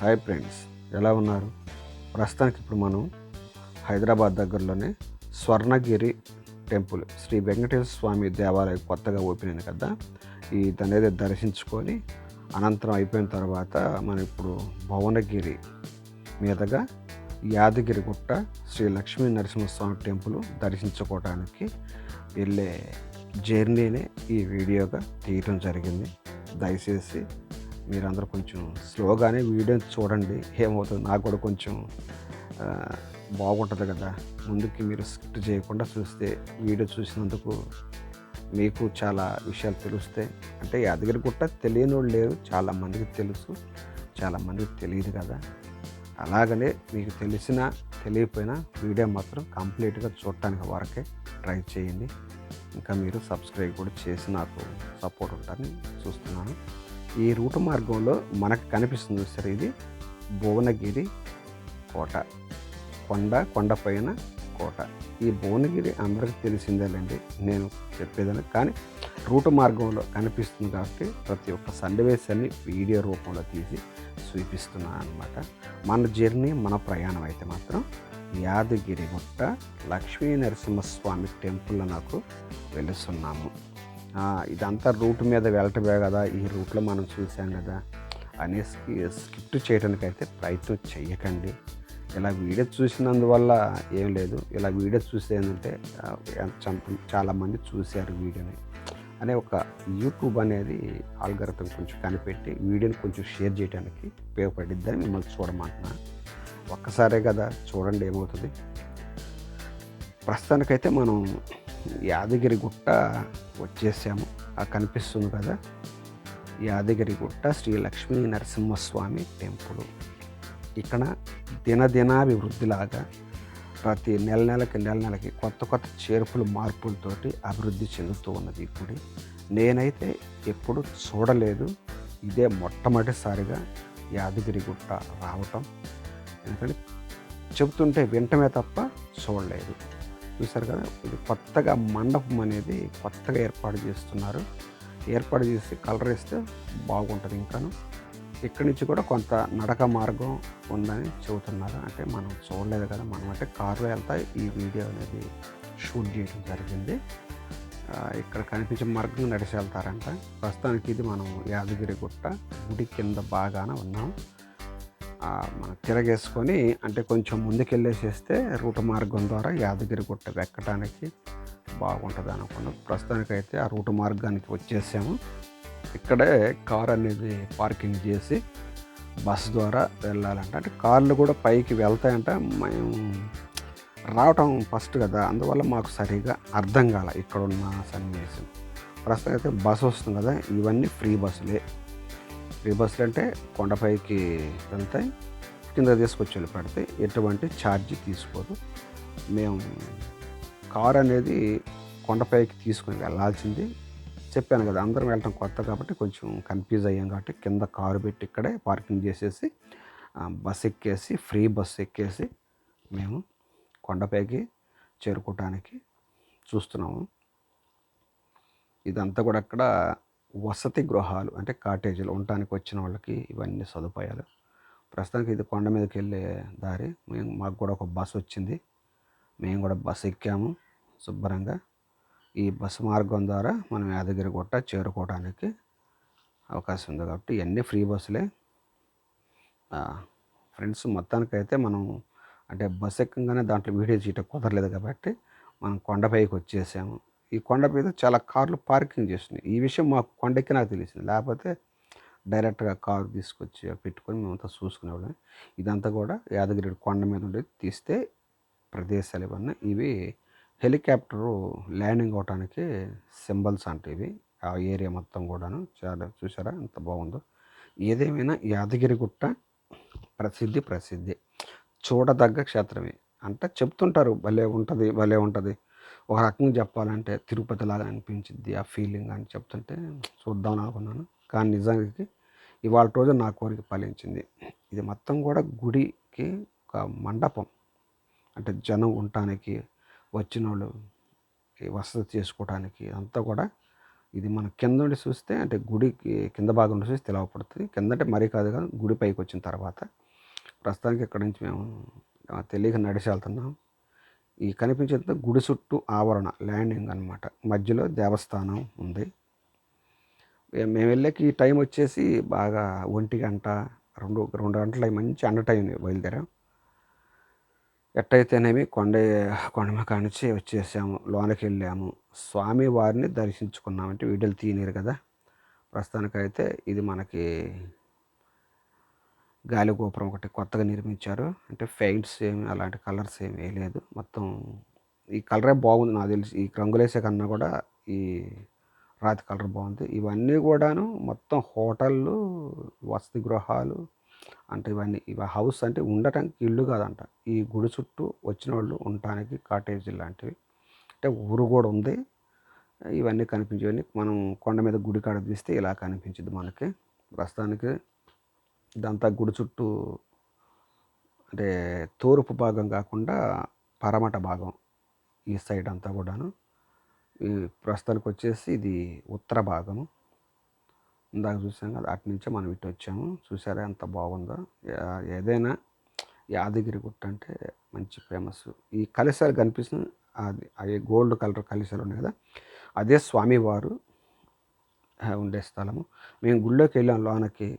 Hi friends ఎలా ఉన్నారు? ప్రస్తుతానికి ఇప్పుడు మనం హైదరాబాద్ దగ్గరలోనే స్వర్ణగిరి టెంపుల్ శ్రీ వెంకటేశ్వర స్వామి దేవాలయం కొత్తగా ఓపెన్ అయింది కదా? ఈ దాన్ని దర్శించుకొని అనంతరం అయిపోయిన తర్వాత మనం ఇప్పుడు భువనగిరి మీదుగా యాదగిరి గుట్ట శ్రీ లక్ష్మీ నరసింహస్వామి టెంపుల్ దర్శించుకోవడానికి వెళ్ళే జర్నీని ఈ వీడియోగా తీయటం జరిగింది. దయచేసి మీరందరూ కొంచెం స్లోగానే వీడియో చూడండి ఏమవుతుంది. నాకు కూడా కొంచెం బాగుంటుంది కదా. ముందుకి మీరు స్క్రిప్ట్ చేయకుండా చూస్తే వీడియో చూసినందుకు మీకు చాలా విషయాలు తెలుస్తాయి అంటే యాదగిరి గుట్ట తెలియని వాళ్ళు లేరు చాలామందికి తెలుసు చాలామందికి తెలియదు కదా. అలాగనే మీకు తెలిసినా తెలియకపోయినా వీడియో మాత్రం కంప్లీట్గా చూడటానికి వరకే ట్రై చేయండి. ఇంకా మీరు సబ్స్క్రైబ్ కూడా చేసి నాకు సపోర్ట్ ఉంటారని చూస్తున్నాను. ఈ రూట్ మార్గంలో మనకు కనిపిస్తుంది సరే ఇది భువనగిరి కోట. కొండ కొండపైన కోట. ఈ భువనగిరి అందరికీ తెలిసిందేలేండి నేను చెప్పేదని కానీ రూట్ మార్గంలో కనిపిస్తుంది కాబట్టి ప్రతి ఒక్క సన్నివేశాన్ని వీడియో రూపంలో తీసి చూపిస్తున్నాను అనమాట మన జర్నీ మన ప్రయాణం అయితే మాత్రం యాదగిరి గుట్ట లక్ష్మీ నరసింహస్వామి టెంపుల్ నాకు వెళుతున్నాము ఇదంతా రూట్ మీద వెళ్ళటమే కదా ఈ రూట్లో మనం చూసాం కదా అనేసి స్కిప్ట్ చేయడానికి అయితే ప్రయత్నం చేయకండి ఇలా వీడియో చూసినందువల్ల ఏం లేదు. ఇలా వీడియో చూస్తే ఏంటంటే చాలామంది చూశారు వీడియోని. అనే ఒక యూట్యూబ్ అనేది ఆల్గరిథం కొంచెం కనిపెట్టి వీడియోని కొంచెం షేర్ చేయడానికి ఉపయోగపడిద్దని మిమ్మల్ని చూడమంటున్నా. ఒక్కసారే కదా చూడండి ఏమవుతుంది. ప్రస్తుతానికైతే మనం యాదగిరి గుట్ట వచ్చేసాము. ఆ కనిపిస్తుంది కదా? యాదగిరి గుట్ట శ్రీ లక్ష్మీ నరసింహస్వామి టెంపుల్. ఇక్కడ దినదినాభివృద్ధిలాగా ప్రతి నెల నెలకి నెల నెలకి కొత్త కొత్త చేర్పులు మార్పులతోటి అభివృద్ధి చెందుతూ ఉన్నది ఇప్పుడు గుడి. నేనైతే ఎప్పుడు చూడలేదు. ఇదే మొట్టమొదటిసారిగా యాదగిరి గుట్ట రావటం. ఎందుకంటే చెబుతుంటే వింటమే తప్ప చూడలేదు. చూసారు కదా? ఇది కొత్తగా మండపం అనేది కొత్తగా ఏర్పాటు చేస్తున్నారు. ఏర్పాటు చేసి కలర్ వేస్తే బాగుంటుంది ఇంకాను. ఇక్కడి నుంచి కూడా కొంత నడక మార్గం ఉందని చెబుతున్నారు. అంటే మనం చూడలేదు కదా మనం అంటే కారులో వెళ్తా ఈ వీడియో అనేది షూట్ చేయడం జరిగింది. ఇక్కడ కనిపించే మార్గం నడిచి వెళ్తారంట. ప్రస్తుతానికి ఇది మనం యాదగిరి గుట్ట గుడి కింద బాగాన ఉన్నాం. మనం తిరగేసుకొని అంటే కొంచెం ముందుకెళ్ళేసేస్తే రూట్ మార్గం ద్వారా యాదగిరి గుట్ట ఎక్కడానికి బాగుంటుంది అనుకున్నాం. ప్రస్తుతానికైతే ఆ రూట్ మార్గానికి వచ్చేసాము. ఇక్కడే కార్ అనేది పార్కింగ్ చేసి బస్ ద్వారా వెళ్ళాలంట. అంటే కార్లు కూడా పైకి వెళ్తాయంట. మేము రావటం ఫస్ట్ కదా అందువల్ల మాకు సరిగా అర్థం కాల ఇక్కడ ఉన్న సన్నివేశం. ప్రస్తుతం అయితే బస్సు వస్తుంది కదా ఇవన్నీ ఫ్రీ బస్సులే. ఫ్రీ బస్సులు అంటే కొండపైకి వెళ్తాయి కింద తీసుకొచ్చి వెళ్ళి పెడతాయి. ఎటువంటి ఛార్జ్ తీసుకోదు. మేము కార్ అనేది కొండపైకి తీసుకొని వెళ్ళాల్సింది. చెప్పాను కదా అందరం వెళ్ళటం కొత్త కాబట్టి కొంచెం కన్ఫ్యూజ్ అయ్యాం కాబట్టి కింద కారు పెట్టి ఇక్కడే పార్కింగ్ చేసేసి బస్ ఎక్కేసి ఫ్రీ బస్ ఎక్కేసి మేము కొండపైకి చేరుకోవటానికి చూస్తున్నాము. ఇదంతా కూడా అక్కడ వసతి గృహాలు అంటే కాటేజీలు ఉండటానికి వచ్చిన వాళ్ళకి ఇవన్నీ సదుపాయాలు. ప్రస్తుతానికి ఇది కొండ మీదకి వెళ్ళే దారి. మేము మాకు కూడా ఒక బస్సు వచ్చింది. మేము కూడా బస్సు ఎక్కాము శుభ్రంగా. ఈ బస్సు మార్గం ద్వారా మనం యాదగిరి గుట్ట చేరుకోవడానికి అవకాశం ఉంది కాబట్టి ఇవన్నీ ఫ్రీ బస్సులే. ఫ్రెండ్స్ మొత్తానికైతే మనం అంటే బస్సు ఎక్కగానే దాంట్లో వీడియో చేయటం కుదరలేదు కాబట్టి మనం కొండపైకి వచ్చేసాము. ఈ కొండ మీద చాలా కార్లు పార్కింగ్ చేస్తున్నాయి. ఈ విషయం మాకు కొండకి నాకు తెలిసింది. లేకపోతే డైరెక్ట్గా కారు తీసుకొచ్చి పెట్టుకొని మేమంతా చూసుకునేవాళ్ళం. ఇదంతా కూడా యాదగిరి కొండ మీద ఉండి తీస్తే ప్రదేశాలు ఇవన్నీ ఇవి హెలికాప్టరు ల్యాండింగ్ అవడానికి సింబల్స్ అంటే ఇవి. ఆ ఏరియా మొత్తం కూడాను చాలా చూసారా? ఎంత బాగుందో. ఏదేమైనా యాదగిరి గుట్ట ప్రసిద్ధి ప్రసిద్ధి. చూడదగ్గ క్షేత్రమే. అంటే చెప్తుంటారు భలే ఉంటుంది భలే ఉంటుంది. ఒక రకంగా చెప్పాలంటే తిరుపతి లాగా అనిపించింది ఆ ఫీలింగ్ అని చెప్తుంటే చూద్దాం అనుకున్నాను. కానీ నిజానికి ఇవాళ రోజు నా కోరిక ఫలించింది. ఇది మొత్తం కూడా గుడికి ఒక మండపం. అంటే జనం ఉండటానికి వచ్చిన వాళ్ళు వసతి చేసుకోవడానికి అంతా కూడా ఇది మన కింద నుండి చూస్తే అంటే గుడికి కింద భాగం నుండి చూస్తే తెలవపడుతుంది. కింద అంటే మరీ కాదు కాదు గుడి పైకి వచ్చిన తర్వాత ప్రస్తుతానికి ఇక్కడి నుంచి మేము తెలియక నడిచి వెళ్తున్నాం. ఈ కనిపించేది గుడి చుట్టూ ఆవరణ ల్యాండింగ్ అన్నమాట. మధ్యలో దేవస్థానం ఉంది. మేము వెళ్ళాక ఈ టైం వచ్చేసి బాగా ఒంటి గంట రెండు రెండు గంటల మంచి అండ టైం బయలుదేరాం. ఎట్టయితేనేమి కొండ కొండ నుంచి వచ్చేసాము లోనకి వెళ్ళాము. స్వామి వారిని దర్శించుకున్నామంటే వీడియోలు తీయలేరు కదా. ప్రస్తుతానికైతే ఇది మనకి గాలి గోపురం ఒకటి కొత్తగా నిర్మించారు. అంటే పెయింట్స్ ఏమి అలాంటి కలర్స్ ఏమి వేయలేదు. మొత్తం ఈ కలరే బాగుంది నాకు తెలిసి. ఈ రంగులేసే కన్నా కూడా ఈ రాతి కలర్ బాగుంది. ఇవన్నీ కూడాను మొత్తం హోటళ్ళు వసతి గృహాలు అంటే ఇవన్నీ ఇవి హౌస్ అంటే ఉండటానికి ఇల్లు కాదంట. ఈ గుడి చుట్టూ వచ్చిన వాళ్ళు ఉండటానికి కాటేజీ లాంటివి. అంటే ఊరు కూడా ఉంది. ఇవన్నీ కనిపించేవన్నీ మనం కొండ మీద గుడి కాడ తీస్తే ఇలా కనిపించింది మనకి. ప్రస్తుతానికి ఇదంతా గుడి చుట్టూ అంటే తూర్పు భాగం కాకుండా పరమట భాగం ఈ సైడ్ అంతా కూడాను. ఈ ప్రస్తుతానికి వచ్చేసి ఇది ఉత్తర భాగము. ఇందాక చూసాం కదా అటు నుంచే మనం ఇటు వచ్చాము. చూసారా ఎంత బాగుందో. ఏదైనా యాదగిరి గుట్ట అంటే మంచి ఫేమస్. ఈ కలిశాలు కనిపిస్తుంది. అది అవి గోల్డ్ కలర్ కలిశాలు ఉన్నాయి కదా. అదే స్వామివారు ఉండే స్థలము. మేము గుళ్ళోకి వెళ్ళాం లోనకి.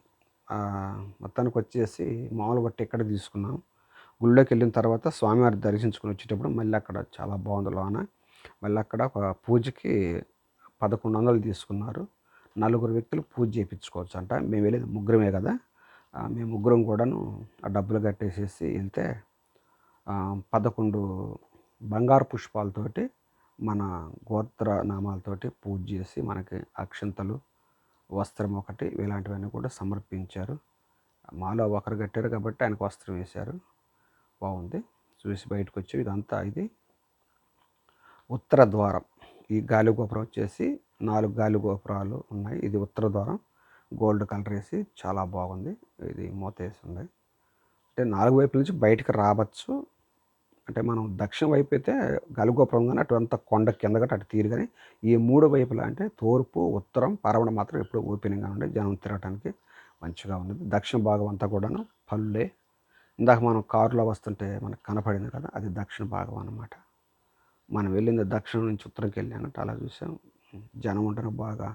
మొత్తానికి వచ్చేసి మామూలుగా టికెట్ తీసుకున్నాం. గుళ్ళోకి వెళ్ళిన తర్వాత స్వామివారి దర్శించుకుని వచ్చేటప్పుడు మళ్ళీ అక్కడ చాలా బాగుంది లోన. మళ్ళీ అక్కడ ఒక పూజకి పదకొండు వందలు తీసుకున్నారు. నలుగురు వ్యక్తులు పూజ చేయించుకోవచ్చు అంట మేము వెళ్ళేది ముగ్గురమే కదా. మేము ముగ్గురం కూడాను ఆ డబ్బులు కట్టేసేసి వెళ్తే పదకొండు బంగారు పుష్పాలతోటి మన గోత్ర నామాలతోటి పూజ చేసి మనకి అక్షంతలు వస్త్రం ఒకటి ఇలాంటివన్నీ కూడా సమర్పించారు. మాలో ఒకరు కట్టారు కాబట్టి ఆయనకు వస్త్రం వేశారు. బాగుంది. చూసి బయటకు వచ్చి ఇదంతా ఇది. ఉత్తర ద్వారం. ఈ గాలి గోపురం వచ్చేసి నాలుగు గాలి గోపురాలు ఉన్నాయి. ఇది ఉత్తర ద్వారం. గోల్డ్ కలర్ వేసి చాలా బాగుంది. ఇది మూత వేసి ఉంది. అంటే నాలుగు వైపుల నుంచి బయటకు రావచ్చు. అంటే మనం దక్షిణ వైపు అయితే గలుగోపురం కానీ అటు అంతా కొండ కింద గట్ట అటు తీరు కానీ ఈ మూడు వైపులా అంటే తూర్పు ఉత్తరం పరవడం మాత్రం ఎప్పుడు ఓపెనింగ్గా ఉండే జనం తిరగటానికి మంచిగా ఉంది. దక్షిణ భాగం అంతా కూడాను పల్లె. ఇందాక మనం కారులో వస్తుంటే మనకు కనపడింది కదా అది దక్షిణ భాగం అన్నమాట. మనం వెళ్ళింది దక్షిణం నుంచి ఉత్తరంకి వెళ్ళానంటే అలా చూసాం. జనం ఉంటారు బాగా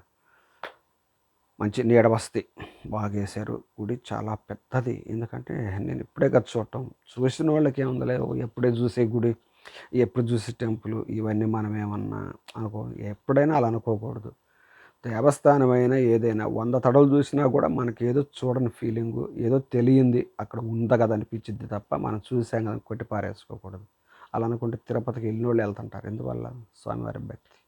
మంచి నీడ వసతి బాగేశారు. గుడి చాలా పెద్దది. ఎందుకంటే నేను ఇప్పుడే కదా చూడటం. చూసిన వాళ్ళకి ఏముందలే? ఓ ఎప్పుడే చూసే గుడి ఎప్పుడు చూసే టెంపుల్ ఇవన్నీ మనం ఏమన్నా అనుకో ఎప్పుడైనా అలా అనుకోకూడదు. దేవస్థానమైన ఏదైనా వంద తడలు చూసినా కూడా మనకి ఏదో చూడని ఫీలింగు ఏదో తెలియంది అక్కడ ఉందా కదా అనిపించింది తప్ప మనం చూసాం కదా కొట్టి పారేసుకోకూడదు. అలా అనుకుంటే తిరుపతికి వెళ్ళిన వాళ్ళు వెళ్తుంటారు. ఎందువల్ల? స్వామివారి భక్తి.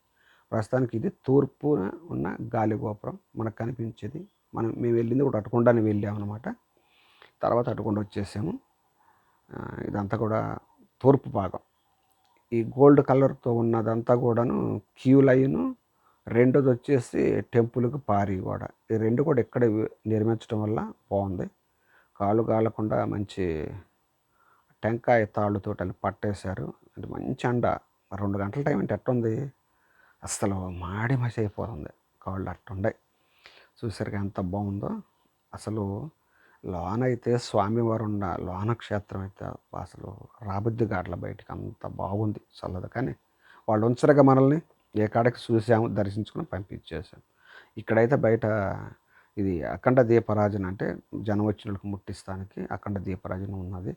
ప్రస్తుతానికి ఇది తూర్పున ఉన్న గాలిగోపురం మనకు కనిపించేది. మనం మేము వెళ్ళింది కూడా అటుకుండానే వెళ్ళామన్నమాట. తర్వాత అటుకుండా వచ్చేసాము. ఇదంతా కూడా తూర్పు భాగం. ఈ గోల్డ్ కలర్తో ఉన్నదంతా కూడాను క్యూ లైను రెండోది వచ్చేసి టెంపుల్కి పారి కూడా ఈ రెండు కూడా ఇక్కడ నిర్మించడం వల్ల బాగుంది. కాలు కాలకుండా మంచి టెంకాయ తాళ్ళుతో పట్టేశారు. అంటే మంచి అండ. రెండు గంటల టైం అంటే ఎట్టుంది? అసలు మాడి మసి అయిపోతుంది. కాళ్ళు అట్టుండే చూసరికి ఎంత బాగుందో. అసలు లోన అయితే స్వామివారు ఉన్న లోన క్షేత్రం అయితే అసలు రాబుద్ది గాట్ల బయటికి అంత బాగుంది. చల్లదు కానీ వాళ్ళు ఉంచరుగా మనల్ని. ఏ కాడకి చూసాము దర్శించుకుని పంపించేసాం ఇక్కడైతే బయట ఇది అఖండ దీపరాజన అంటే జనం వచ్చిన వాళ్ళకి ముట్టిస్తానికి అఖండ దీపరాజన ఉన్నది.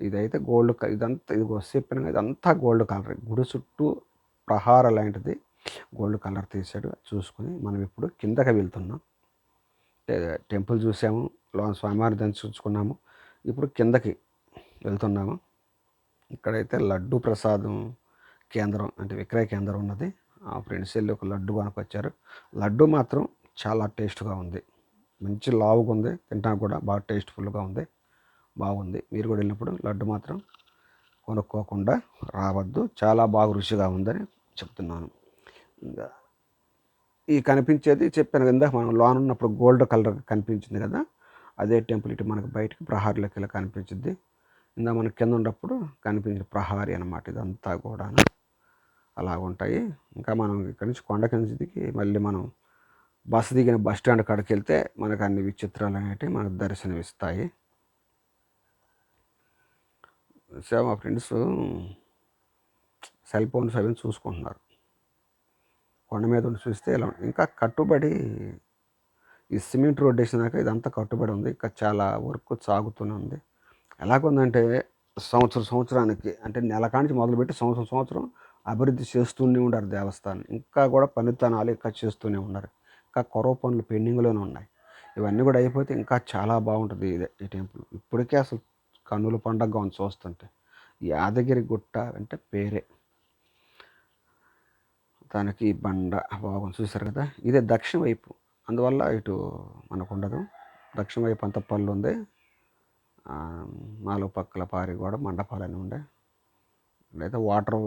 ఇదైతే గోల్డ్ ఇదంతా ఇది చెప్పిన ఇదంతా గోల్డ్ కలర్. గుడి చుట్టూ ప్రహార లాంటిది. గోల్డ్ కలర్ తీసాడు చూసుకుని మనం ఇప్పుడు కిందకి వెళ్తున్నాం. టెంపుల్ చూసాము. లోన స్వామివారిని దర్శించుకున్నాము. ఇప్పుడు కిందకి వెళ్తున్నాము. ఇక్కడైతే లడ్డు ప్రసాదం కేంద్రం అంటే విక్రయ కేంద్రం ఉన్నది. ఆ ఫ్రెండ్స్ వెళ్ళి ఒక లడ్డు కొనుక్కొచ్చారు. లడ్డు మాత్రం చాలా టేస్ట్గా ఉంది. మంచి లావుగా ఉంది. తింటానికి కూడా బాగా టేస్ట్ఫుల్గా ఉంది. బాగుంది. మీరు కూడా వెళ్ళినప్పుడు లడ్డు మాత్రం కొనుక్కోకుండా రావద్దు. చాలా బాగా రుచిగా ఉందని చెప్తున్నాను. ఇంకా ఈ కనిపించేది చెప్పాను కదా మనం లోన్ ఉన్నప్పుడు గోల్డ్ కలర్ కనిపించింది కదా అదే టెంపుల్ ఇటు మనకు బయటకు ప్రహారీలోకి ఇలా కనిపించింది ఇందా మనకి కింద ఉన్నప్పుడు కనిపించిన ప్రహారీ అనమాట ఇదంతా కూడా అలా ఉంటాయి. ఇంకా మనం ఇక్కడి నుంచి కొండ కింద దిగి మళ్ళీ మనం బస్సు దిగిన బస్ స్టాండ్ కాడికి వెళ్తే మనకు అన్ని విచిత్రాలు అనేవి మనకు దర్శనమిస్తాయి. సో మా ఫ్రెండ్స్ సెల్ ఫోన్స్ అవి చూసుకుంటున్నారు. కొండ మీద ఉండి చూస్తే ఇలా ఇంకా కట్టుబడి ఈ సిమెంట్ రోడ్ వేసినాక ఇదంతా కట్టుబడి ఉంది. ఇంకా చాలా వర్క్ సాగుతూనే ఉంది. ఎలాగుందంటే సంవత్సరం సంవత్సరానికి అంటే నెల కానించి మొదలుపెట్టి సంవత్సరం సంవత్సరం అభివృద్ధి చేస్తూనే ఉన్నారు దేవస్థానం. ఇంకా కూడా పనితనాలు ఇంకా చేస్తూనే ఉన్నారు. ఇంకా కొరవ పనులు పెండింగ్లోనే ఉన్నాయి. ఇవన్నీ కూడా అయిపోతే ఇంకా చాలా బాగుంటుంది ఇదే ఈ టెంపుల్. ఇప్పటికే అసలు కన్నుల పండగగా ఉంది చూస్తుంటే. యాదగిరి గుట్ట అంటే పేరే. దానికి బండ బాగుంది చూసారు కదా? ఇదే దక్షిణ వైపు. అందువల్ల ఇటు మనకు ఉండదు దక్షిణ వైపు అంత పళ్ళు ఉంది నాలుగు పక్కల పారి కూడా మండపాలని ఉండే. లేదా వాటర్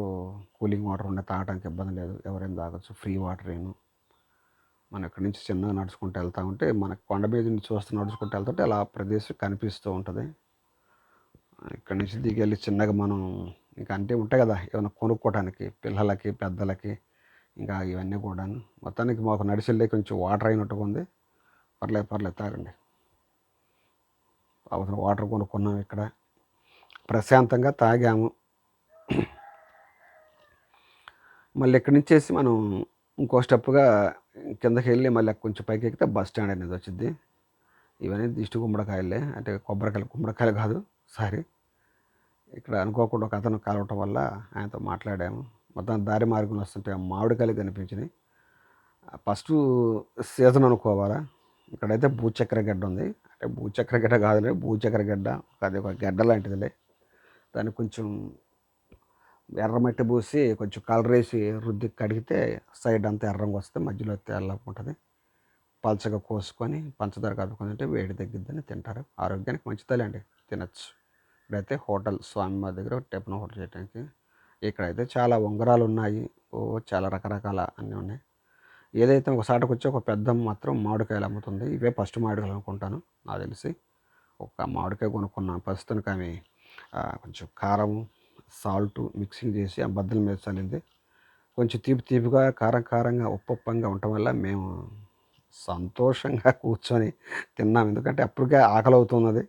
కూలింగ్ వాటర్ ఉండే తాగడానికి ఇబ్బంది లేదు. ఎవరైనా తాగొచ్చు. ఫ్రీ వాటర్ ఏను మనం ఇక్కడి నుంచి చిన్నగా నడుచుకుంటూ వెళ్తూ ఉంటే మనకు కొండ మీద నుంచి చూస్తూ నడుచుకుంటూ వెళ్తుంటే అలా ప్రదేశం కనిపిస్తూ ఉంటుంది. ఇక్కడి నుంచి దిగి వెళ్ళి చిన్నగా మనం ఇంకా అంటే ఉంటాయి కదా ఏమైనా కొనుక్కోవడానికి పిల్లలకి పెద్దలకి ఇంకా ఇవన్నీ కూడాను. మొత్తానికి మాకు నడిచెళ్ళే కొంచెం వాటర్ అయినట్టుగా ఉంది. పర్లేదు పర్లేదు తాగండి. అవసరం వాటర్ కొనుక్కున్నాం ఇక్కడ. ప్రశాంతంగా తాగాము. మళ్ళీ ఇక్కడి నుంచేసి మనం ఇంకో స్టెప్గా కిందకి వెళ్ళి మళ్ళీ కొంచెం పైకి ఎక్కితే బస్ స్టాండ్ అనేది వచ్చింది ఇవన్నీ దిష్టి గుమ్మడికాయలే అంటే కొబ్బరికాయలు గుమ్మడికాయలు కాదు సారీ ఇక్కడ అనుకోకుండా ఒక అతను కలవటం వల్ల ఆయనతో మాట్లాడాము. మొత్తం దారి మార్గంలో వస్తుంటే మామిడికాయలు కనిపించినాయి. ఫస్ట్ సీజన్ అనుకోవాలా? ఇక్కడైతే భూచక్ర గడ్డ ఉంది. అంటే భూచక్ర గడ్డ కాదులే భూచక్ర గడ్డ అది ఒక గడ్డ లాంటిదిలే. దాన్ని కొంచెం ఎర్రమట్టి పూసి కొంచెం కలర్ వేసి రుద్ది కడిగితే సైడ్ అంతా ఎర్రంగా వస్తే మధ్యలో తెల్లగా ఉంటుంది. పలచగా కోసుకొని పంచదార కలుపుకొని తింటే వేడి తగ్గిద్దని తింటారు. ఆరోగ్యానికి మంచిదేలేండి తినచ్చు. ఇప్పుడైతే హోటల్ స్వామి మా దగ్గర టిఫిన్ హోటల్ చేయడానికి ఇక్కడైతే చాలా ఉంగరాలు ఉన్నాయి ఓ చాలా రకరకాల అన్నీ ఉన్నాయి. ఏదైతే ఒక సాటకు వచ్చి ఒక పెద్ద మాత్రం మామిడికాయలు అమ్ముతుంది. ఇవే ఫస్ట్ మామిడికాయలు అనుకుంటాను నాకు తెలిసి. ఒక మామిడికాయ కొనుక్కున్నాను ప్రస్తుతానికి ఆమె కొంచెం కారం సాల్ట్ మిక్సింగ్ చేసి ఆ బద్దల మీద చల్లింది. కొంచెం తీపి తీపిగా కారం కారంగా ఉప్పప్పంగా ఉండటం వల్ల మేము సంతోషంగా కూర్చొని తిన్నాం. ఎందుకంటే అప్పటికే ఆకలి అవుతున్నది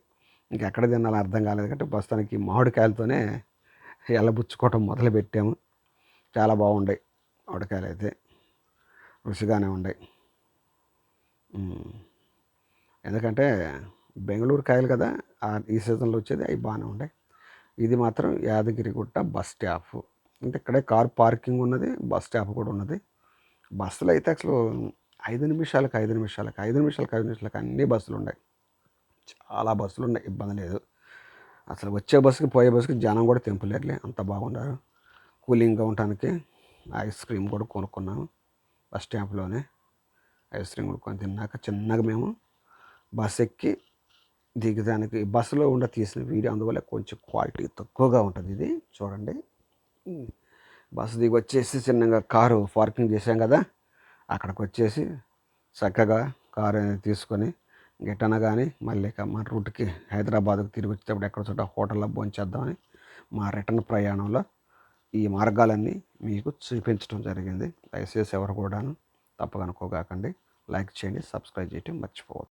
ఇంకెక్కడ తినాలో అర్థం కాలేదు. కాబట్టి ప్రస్తుతానికి మామిడికాయలతోనే ఎల్లబుచ్చుకోవటం మొదలు పెట్టాము చాలా బాగుండాయి మామిడికాయలు అయితే. రుచిగానే ఉన్నాయి ఎందుకంటే బెంగళూరు కాయలు కదా ఈ సీజన్లో వచ్చేది అవి బాగానే ఉన్నాయి ఇది మాత్రం యాదగిరిగుట్ట బస్ స్టాప్. అంటే ఇక్కడే కార్ పార్కింగ్ ఉన్నది బస్ స్టాప్ కూడా ఉన్నది. బస్సులు అయితే అసలు ఐదు నిమిషాలకు ఐదు నిమిషాలకు ఐదు నిమిషాలకు ఐదు నిమిషాలకు అన్ని బస్సులు ఉన్నాయి చాలా బస్సులు ఉన్నాయి ఇబ్బంది లేదు. అసలు వచ్చే బస్సుకి పోయే బస్సుకి జనం కూడా తెంపలేరులే. అంత బాగున్నారు. కూలింగ్గా ఉండటానికి ఐస్ క్రీమ్ కూడా కొనుక్కున్నాము బస్ స్టాంప్లోనే. ఐస్ క్రీమ్ కొనుక్కొని తిన్నాక చిన్నగా మేము బస్ ఎక్కి దిగడానికి బస్సులో ఉండ తీసిన వీడియో అందువల్ల కొంచెం క్వాలిటీ తక్కువగా ఉంటుంది ఇది. చూడండి. బస్సు దిగి వచ్చేసి చిన్నగా కారు పార్కింగ్ చేసాం కదా. అక్కడికి వచ్చేసి చక్కగా కారు అనేది తీసుకొని గిట్టన కానీ మళ్ళీ మన రూట్కి హైదరాబాద్కి తిరిగి వచ్చేటప్పుడు ఎక్కడ చోట హోటల్లో భోంచేద్దామని మా రిటర్న్ ప్రయాణంలో ఈ మార్గాలన్నీ మీకు చూపించడం జరిగింది. దయచేసి ఎవరు కూడాను తప్పగా అనుకోగాకండి. లైక్ చేయండి సబ్స్క్రైబ్ చేయటం మర్చిపోవద్దు.